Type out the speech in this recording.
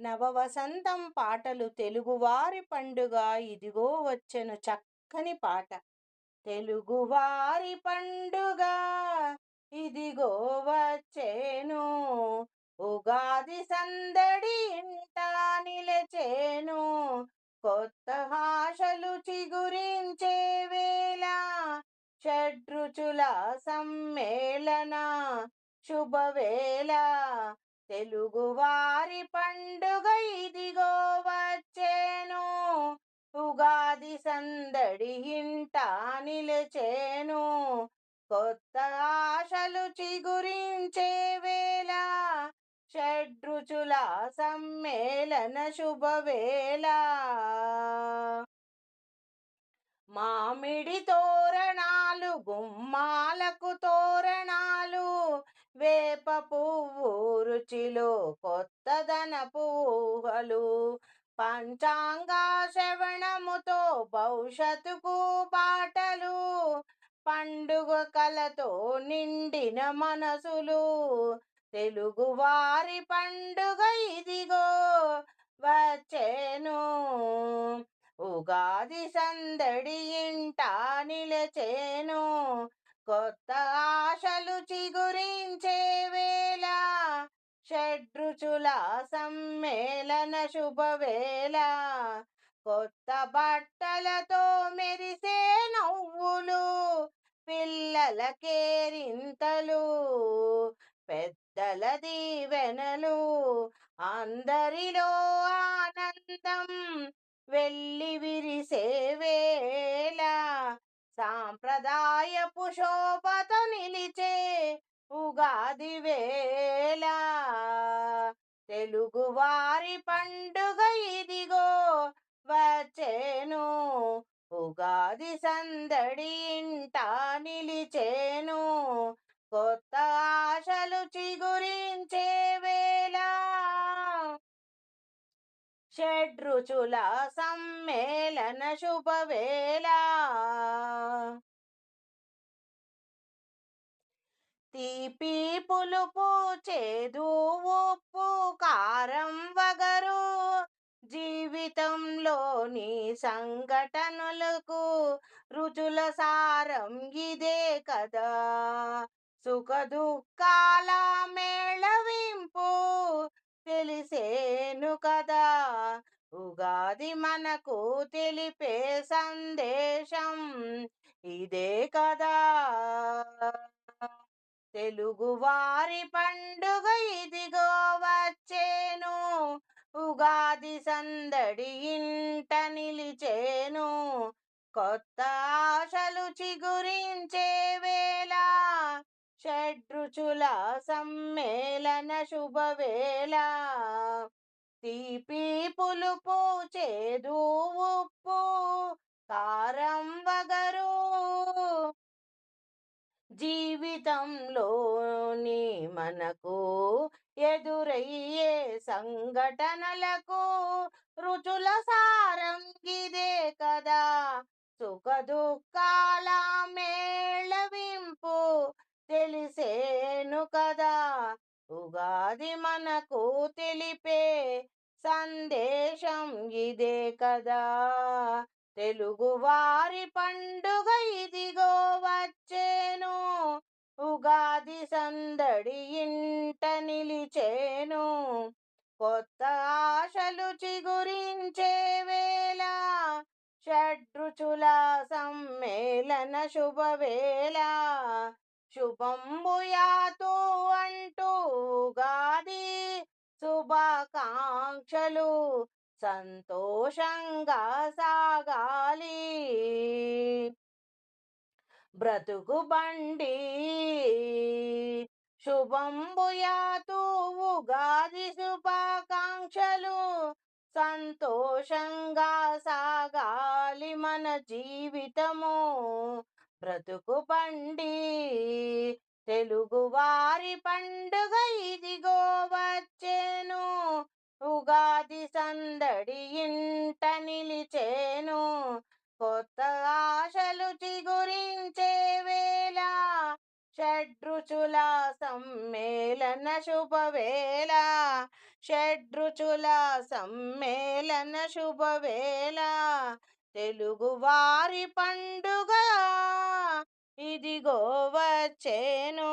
నవవసంతం పాటలు తెలుగువారి పండుగ. ఇదిగో వచ్చెను చక్కని పాట. తెలుగువారి పండుగ. ఇదిగో వచ్చేను ఉగాది సందడి ఇంట నిలచేను. కొత్త ఆశలు చిగురించే వేళ షడ్రుచుల సమ్మేళన శుభవేళ తెలుగువారి పండుగ ఇదిగో వచ్చేను. ఉగాది సందడి ఇంట నిలచేను. కొత్త ఆశలు చిగురించే వేళ షడ్రుచుల సమ్మేళన శుభవేళ. మామిడి తోరణాలు గుమ్మాలకు వేప పువ్వు రుచిలో కొత్తదనపు ఊహలు పంచాంగ శ్రవణముతో భవిష్యత్తుకు బాటలు పండుగ కలతో నిండిన మనసులు. తెలుగువారి పండుగ ఇదిగో వచ్చేను. ఉగాది సందడి ఇంట నిలచేను. కొత్త ఆశలు చిగురించే వేళ షడ్రుచుల సమ్మేళన శుభవేళ. కొత్త బట్టలతో మెరిసే నవ్వులు పిల్లల కేరింతలు పెద్దల దీవెనలు. అందరిలో ఆనందం వెళ్ళి విరిసే వేళ సాంప్రదాయపు శోభతో నిలిచే ఉగాది వేళ. తెలుగు వారి పండుగ ఇదిగో వచ్చేను. ఉగాది సందడి ఇంట నిలిచేను. కొత్త ఆశలు చిగురించే వేళ. షడ్రుచుల సమ్మేళన శుభవేళ. తీపి పులుపు చేదు ఉప్పు కారం వగరు. జీవితంలోని సంఘటనలకు రుచుల సారం ఇదే కదా. సుఖ దుఃఖాల మేళవింపు తెలిసేను కదా. ఉగాది మనకు తెలిపే సందేశం ఇదే కదా. తెలుగువారి పండుగ ఇదిగో వచ్చేను. ఉగాది సందడి ఇంట నిలిచేను. కొత్త ఆశలు చిగురించే వేళ షడ్రుచుల సమ్మేళన శుభవేళ. తీపి పులుపు చేదు ఉప్పు కారం వగరు జీవితంలోని మనకు ఎదురయ్యే సంఘటనలకు రుచుల సారం ఇదే కదా. సుఖ దుఃఖాల మేళవింపు తెలిసేను కదా. ఉగాది మనకు తెలిపే సందేశం ఇదే కదా. తెలుగువారి పండుగ సందడి ఇంట నిలిచేను. కొత్త ఆశలు చిగురించే వేళ షడ్రుచుల సమ్మేళన శుభవేళ. శుభంబుయాతు అంటూ గాది శుభాకాంక్షలు సంతోషంగా సాగాలి. బ్రతుకు బండి. శుభంబుయాతు ఉగాది శుభాకాంక్షలు. సంతోషంగా సాగాలి మన జీవితము. బ్రతుకు బండి. తెలుగువారి పండుగ షడ్రుచుల సమ్మేళన శుభవేళ. షడ్రుచుల సమ్మేళన శుభవేళ. తెలుగువారి పండుగ ఇదిగో వచ్చేను.